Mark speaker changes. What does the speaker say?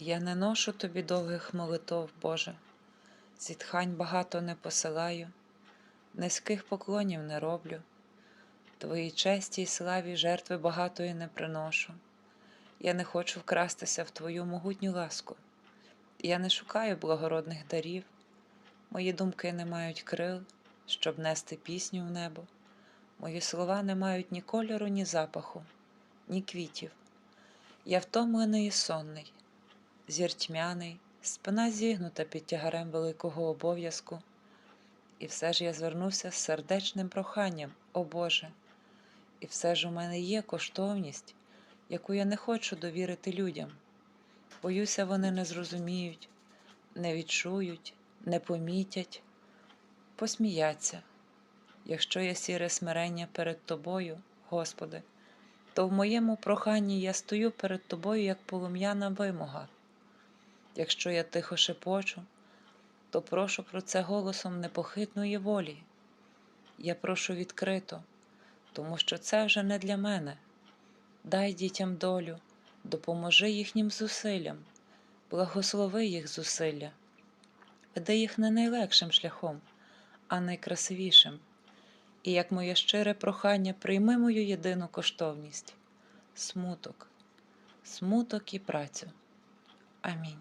Speaker 1: Я не ношу тобі довгих молитов, Боже, зітхань багато не посилаю, низьких поклонів не роблю, Твоїй честі й славі жертви багатої не приношу. Я не хочу вкрастися в Твою могутню ласку. Я не шукаю благородних дарів, мої думки не мають крил, щоб нести пісню в небо. Мої слова не мають ні кольору, ні запаху, ні квітів. Я втомлений і сонний, зір тьмяний, спина зігнута під тягарем великого обов'язку. І все ж я звернувся з сердечним проханням, о Боже, і все ж у мене є коштовність, яку я не хочу довірити людям. Боюся, вони не зрозуміють, не відчують, не помітять, посміяться. Якщо є сіре смирення перед Тобою, Господи, то в моєму проханні я стою перед Тобою як полум'яна вимога. Якщо я тихо шепочу, то прошу про це голосом непохитної волі. Я прошу відкрито, тому що це вже не для мене. Дай дітям долю, допоможи їхнім зусиллям, благослови їх зусилля, веди їх не найлегшим шляхом, а найкрасивішим. І як моє щире прохання, прийми мою єдину коштовність смуток, смуток і працю. Амінь.